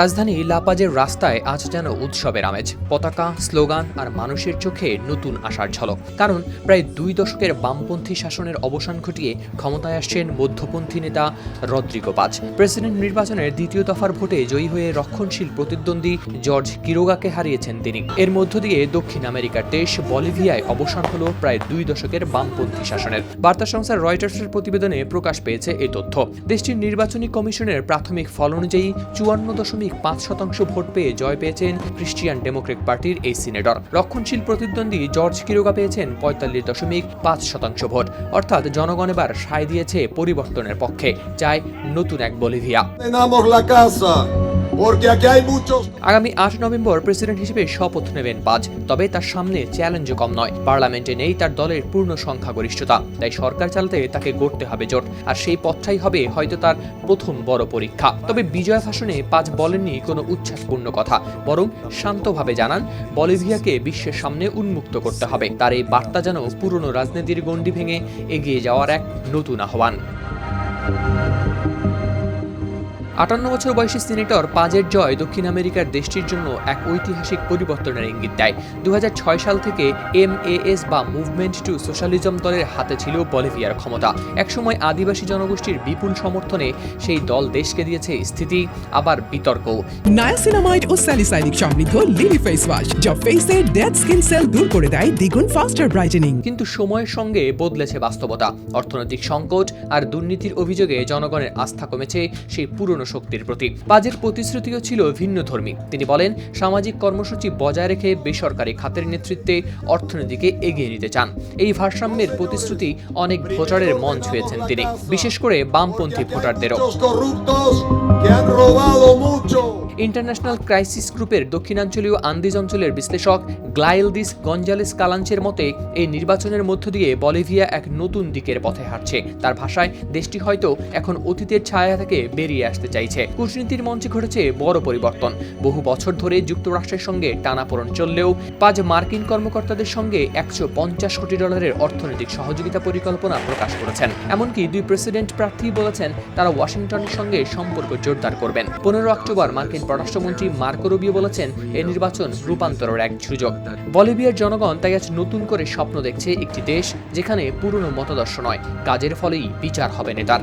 রাজধানী লাপাজের রাস্তায় আজ যেন উৎসবের আমেজ, পতাকা, স্লোগান আর মানুষের চোখে নতুন আশার ঝলক। কারণ প্রায় দুই দশকের বামপন্থী শাসনের অবসান ঘটিয়ে ক্ষমতায় আসছেন মধ্যপন্থী নেতা রদ্রিগো পাজ। প্রেসিডেন্ট নির্বাচনের দ্বিতীয় দফার ভোটে জয়ী হয়ে রক্ষণশীল প্রতিদ্বন্দ্বী জর্জ কিরোগাকে হারিয়েছেন তিনি। এর মধ্য দিয়ে দক্ষিণ আমেরিকার দেশ বলিভিয়ায় অবসান হলো প্রায় দুই দশকের বামপন্থী শাসনের। বার্তা সংস্থা রয়টার্সের প্রতিবেদনে প্রকাশ পেয়েছে এই তথ্য। দেশটির নির্বাচনী কমিশনের প্রাথমিক ফল অনুযায়ী চুয়ান্ন দশমিক পাঁচ শতাংশ ভোট পেয়ে জয় পেয়েছেন ক্রিশ্চিয়ান ডেমোক্রেট পার্টির এই সিনেটর। রক্ষণশীল প্রতিদ্বন্দ্বী জর্জ কিরোগা পেয়েছেন পঁয়তাল্লিশ দশমিক পাঁচ শতাংশ ভোট। অর্থাৎ জনগণ এবার সায় দিয়েছে পরিবর্তনের পক্ষে, চায় নতুন এক বলিভিয়া। আগামী আট নভেম্বর প্রেসিডেন্ট হিসেবে শপথ নেবেন পাজ তবে তার সামনে চ্যালেঞ্জও কম নয়। পার্লামেন্টে নেই তার দলের পূর্ণ সংখ্যাগরিষ্ঠতা, তাই সরকার চালাতে তাকে গড়তে হবে জোট, আর সেই পথটাই হবে হয়তো তার প্রথম বড় পরীক্ষা। তবে বিজয় ভাষণে পাজ বলেননি কোনো উচ্ছ্বাসপূর্ণ কথা, বরং শান্তভাবে জানান, বলিভিয়াকে বিশ্বের সামনে উন্মুক্ত করতে হবে। তার এই বার্তা যেন পুরনো রাজনীতির গণ্ডি ভেঙে এগিয়ে যাওয়ার এক নতুন আহ্বান। আটান্ন বছর বয়সী সিনেটর পাজের জয় দক্ষিণ আমেরিকার দেশটির জন্য এক ঐতিহাসিক পরিবর্তনের ইঙ্গিত দেয়। দু সাল থেকে এম বা মুভমেন্ট টু সোশ্যালিজম দলের হাতে ছিল বলিভিয়ার ক্ষমতা। একসময় আদিবাসী জনগোষ্ঠীর বিপুল সমর্থনে সেই দল দেশকে দিয়েছে স্থিতি আবার বিতর্ক নায়াসিনামাইড ও স্যালিসাইলিক সমৃদ্ধ লিলি ফেস ওয়াশ যা ফেসের ডেড স্কিন সেল দূর করে দেয় দ্বিগুণ ফাস্টার ব্রাইটেনিং কিন্তু সময়ের সঙ্গে বদলেছে বাস্তবতা। অর্থনৈতিক সংকট আর দুর্নীতির অভিযোগে জনগণের আস্থা কমেছে সেই পুরনো শক্তির প্রতি পাজের প্রতিশ্রুতিও ছিল ভিন্ন ধর্মী। তিনি বলেন, সামাজিক কর্মসূচি বজায় রেখে বেসরকারি খাতের নেতৃত্বে অর্থনীতিকে এগিয়ে নিতে চান। এই ভারসাম্যের প্রতিশ্রুতি অনেক ভোটারের মন ছুঁয়েছেন তিনি। বিশেষ করে বামপন্থী ভোটারদেরও. ইন্টারন্যাশনাল ক্রাইসিস গ্রুপের দক্ষিণাঞ্চলীয় আন্দিজ অঞ্চলের বিশ্লেষক গ্লাইলদিস গঞ্জালেস কালাঞ্চের মতে এই নির্বাচনের মধ্য দিয়ে বলিভিয়া এক নতুন দিকের পথে হাঁটছে। তার ভাষায়, দেশটি হয়তো এখন অতীতের ছায়া থেকে বেরিয়ে আসতে চাইছে কূটনীতির মঞ্চে ঘটেছে বড় পরিবর্তন। বহু বছর ধরে যুক্তরাষ্ট্রের সঙ্গে টানাপোড়ন চললেও পাঁচ মার্কিন কর্মকর্তাদের সঙ্গে একশো পঞ্চাশ কোটি ডলারের অর্থনৈতিক সহযোগিতা পরিকল্পনা প্রকাশ করেছেন। এমনকি দুই প্রেসিডেন্ট প্রার্থী বলেছেন তারা ওয়াশিংটনের সঙ্গে সম্পর্ক জোরদার করবেন। পনেরো অক্টোবর মার্কিন পররাষ্ট্রমন্ত্রী মার্কো রুবিও বলেছেন এই নির্বাচন রূপান্তরের এক সুযোগ। বলিভিয়ার জনগণ তাই আজ নতুন করে স্বপ্ন দেখছে একটি দেশ যেখানে পুরনো মতাদর্শ নয়। কাজের ফলেই বিচার হবে নেতার।